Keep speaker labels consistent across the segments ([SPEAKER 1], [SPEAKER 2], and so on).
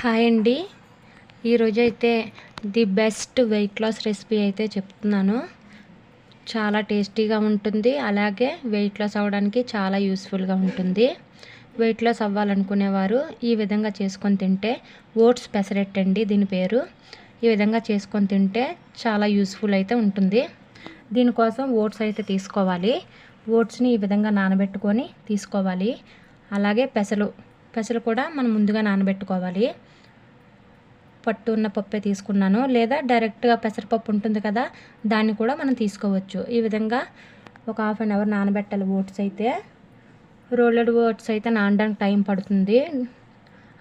[SPEAKER 1] Hi అండి. ఈరోజు అయితే the best weight loss recipe అయితే చెప్తున్నాను. చాలా టేస్టీగా ఉంటుంది. అలాగే వెయిట్ లాస్ అవ్వడానికి చాలా యూస్ఫుల్గా ఉంటుంది. వెయిట్ లాస్ అవ్వాలనుకునేవారు ఈ విధంగా చేసుకొని తింటే ఓట్స్ పెసరెట్ అండి దీని పేరు. ఈ విధంగా చేసుకొని తింటే చాలా యూస్ఫుల్ అయితే ఉంటుంది. దీనికోసం ఓట్స్ అయితే తీసుకోవాలి. ఓట్స్ని ఈ విధంగా నానబెట్టుకొని తీసుకోవాలి. అలాగే పెసలు పెసలు కూడా మనం ముందుగా నానబెట్టుకోవాలి. పట్టు ఉన్న పప్పే తీసుకున్నాను. లేదా డైరెక్ట్గా పెసరపప్పు ఉంటుంది కదా దాన్ని కూడా మనం తీసుకోవచ్చు. ఈ విధంగా ఒక హాఫ్ అన్ అవర్ నానబెట్టాలి ఓట్స్ అయితే. రోలెడ్ ఓట్స్ అయితే నానడానికి టైం పడుతుంది.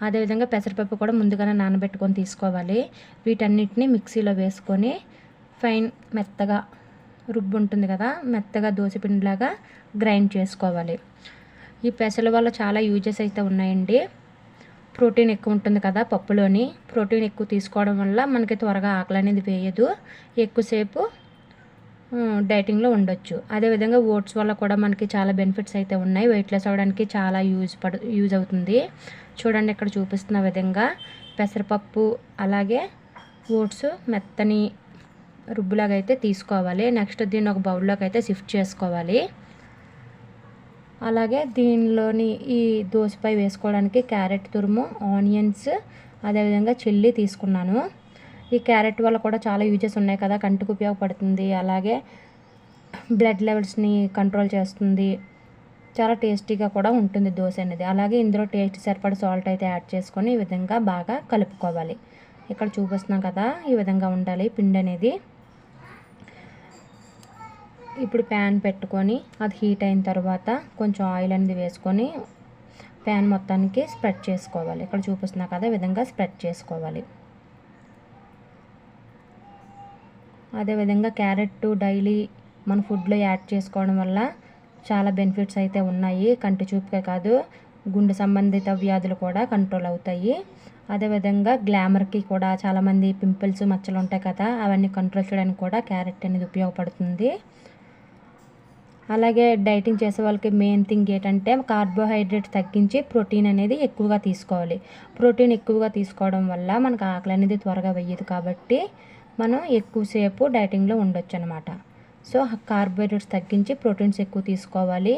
[SPEAKER 1] అదేవిధంగా పెసరపప్పు కూడా ముందుగానే నానబెట్టుకొని తీసుకోవాలి. వీటన్నిటిని మిక్సీలో వేసుకొని ఫైన్ మెత్తగా రుబ్బు ఉంటుంది కదా మెత్తగా దోశపిండిలాగా గ్రైండ్ చేసుకోవాలి. ఈ పెసల వల్ల చాలా యూజెస్ అయితే ఉన్నాయండి. ప్రోటీన్ ఎక్కువ ఉంటుంది కదా పప్పులోని. ప్రోటీన్ ఎక్కువ తీసుకోవడం వల్ల మనకి త్వరగా ఆకలి అనేది వేయదు. ఎక్కువసేపు డైటింగ్లో ఉండొచ్చు. అదేవిధంగా ఓట్స్ వల్ల కూడా మనకి చాలా బెనిఫిట్స్ అయితే ఉన్నాయి. వెయిట్ లెస్ అవ్వడానికి చాలా యూజ్ పడు యూజ్ అవుతుంది. చూడండి ఇక్కడ చూపిస్తున్న విధంగా పెసరపప్పు అలాగే ఓట్స్ మెత్తని రుబ్బులాగా అయితే తీసుకోవాలి. నెక్స్ట్ దీన్ని ఒక బౌల్లోకి అయితే షిఫ్ట్ చేసుకోవాలి. అలాగే దీనిలోని ఈ దోసపై వేసుకోవడానికి క్యారెట్ తురుము ఆనియన్స్ అదేవిధంగా చిల్లీ తీసుకున్నాను. ఈ క్యారెట్ వల్ల కూడా చాలా యూజెస్ ఉన్నాయి కదా కంటికి ఉపయోగపడుతుంది. అలాగే బ్లడ్ లెవెల్స్ని కంట్రోల్ చేస్తుంది. చాలా టేస్టీగా కూడా ఉంటుంది దోశ అనేది. అలాగే ఇందులో టేస్ట్ సరిపడ సాల్ట్ అయితే యాడ్ చేసుకొని ఈ విధంగా బాగా కలుపుకోవాలి. ఇక్కడ చూపిస్తున్నాం కదా ఈ విధంగా ఉండాలి పిండి అనేది. ఇప్పుడు ప్యాన్ పెట్టుకొని అది హీట్ అయిన తర్వాత కొంచెం ఆయిల్ అనేది వేసుకొని ప్యాన్ మొత్తానికి స్ప్రెడ్ చేసుకోవాలి. ఇక్కడ చూపిస్తున్నా కదా విధంగా స్ప్రెడ్ చేసుకోవాలి. అదేవిధంగా క్యారెట్ డైలీ మన ఫుడ్లో యాడ్ చేసుకోవడం వల్ల చాలా బెనిఫిట్స్ అయితే ఉన్నాయి. కంటి చూపుకే కాదు గుండె సంబంధిత వ్యాధులు కూడా కంట్రోల్ అవుతాయి. అదేవిధంగా గ్లామర్కి కూడా చాలామంది పింపుల్స్ మచ్చలు ఉంటాయి కదా అవన్నీ కంట్రోల్ చేయడానికి కూడా క్యారెట్ అనేది ఉపయోగపడుతుంది. అలాగే డైటింగ్ చేసే వాళ్ళకి మెయిన్ థింగ్ ఏంటంటే కార్బోహైడ్రేట్స్ తగ్గించి ప్రోటీన్ అనేది ఎక్కువగా తీసుకోవాలి. ప్రోటీన్ ఎక్కువగా తీసుకోవడం వల్ల మనకు ఆకలి అనేది త్వరగా వెయ్యదు కాబట్టి మనం ఎక్కువసేపు డైటింగ్లో ఉండొచ్చు అనమాట సో కార్బోహైడ్రేట్స్ తగ్గించి ప్రోటీన్స్ ఎక్కువ తీసుకోవాలి.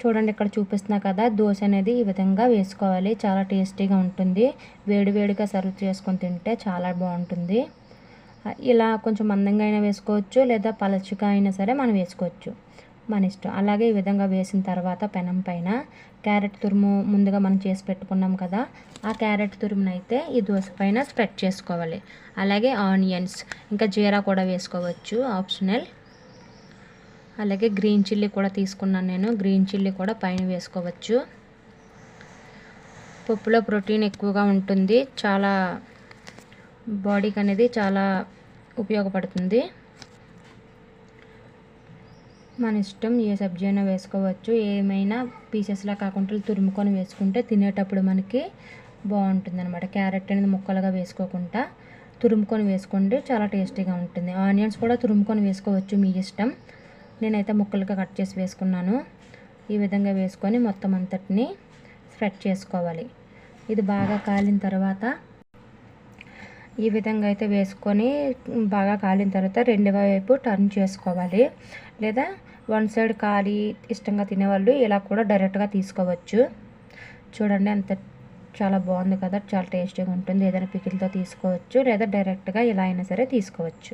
[SPEAKER 1] చూడండి ఇక్కడ చూపిస్తున్నా కదా దోశ అనేది ఈ విధంగా వేసుకోవాలి. చాలా టేస్టీగా ఉంటుంది. వేడివేడిగా సర్వ్ చేసుకొని తింటే చాలా బాగుంటుంది. ఇలా కొంచెం మందంగా అయినా వేసుకోవచ్చు లేదా పలచగా అయినా సరే మనం వేసుకోవచ్చు. మన ఇష్టం. అలాగే ఈ విధంగా వేసిన తర్వాత పెనం పైన క్యారెట్ తురుము ముందుగా మనం చేసి పెట్టుకున్నాం కదా ఆ క్యారెట్ తురుమును అయితే ఈ దోశ పైన స్ప్రెడ్ చేసుకోవాలి. అలాగే ఆనియన్స్ ఇంకా జీరా కూడా వేసుకోవచ్చు ఆప్షనల్. అలాగే గ్రీన్ చిల్లీ కూడా తీసుకున్నాను నేను. గ్రీన్ చిల్లీ కూడా పైన వేసుకోవచ్చు. పప్పులో ప్రోటీన్ ఎక్కువగా ఉంటుంది. చాలా బాడీకి అనేది చాలా ఉపయోగపడుతుంది. మన ఇష్టం ఏ సబ్జీ అయినా వేసుకోవచ్చు. ఏమైనా పీసెస్లా కాకుండా తురుముకొని వేసుకుంటే తినేటప్పుడు మనకి బాగుంటుంది అనమాట క్యారెట్ అనేది ముక్కలుగా వేసుకోకుండా తురుముకొని వేసుకోండి చాలా టేస్టీగా ఉంటుంది. ఆనియన్స్ కూడా తురుముకొని వేసుకోవచ్చు మీ ఇష్టం. నేనైతే ముక్కలుగా కట్ చేసి వేసుకున్నాను. ఈ విధంగా వేసుకొని మొత్తం అంతటిని స్ప్రెడ్ చేసుకోవాలి. ఇది బాగా కాలిన తర్వాత ఈ విధంగా అయితే వేసుకొని బాగా కాలిన తర్వాత రెండు వైపు టర్న్ చేసుకోవాలి. లేదా వన్ సైడ్ కాలి ఇష్టంగా తినేవాళ్ళు ఇలా కూడా డైరెక్ట్గా తీసుకోవచ్చు. చూడండి అంత చాలా బాగుంది కదా చాలా టేస్టీగా ఉంటుంది. ఏదైనా పికిల్తో తీసుకోవచ్చు లేదా డైరెక్ట్గా ఇలా అయినా సరే తీసుకోవచ్చు.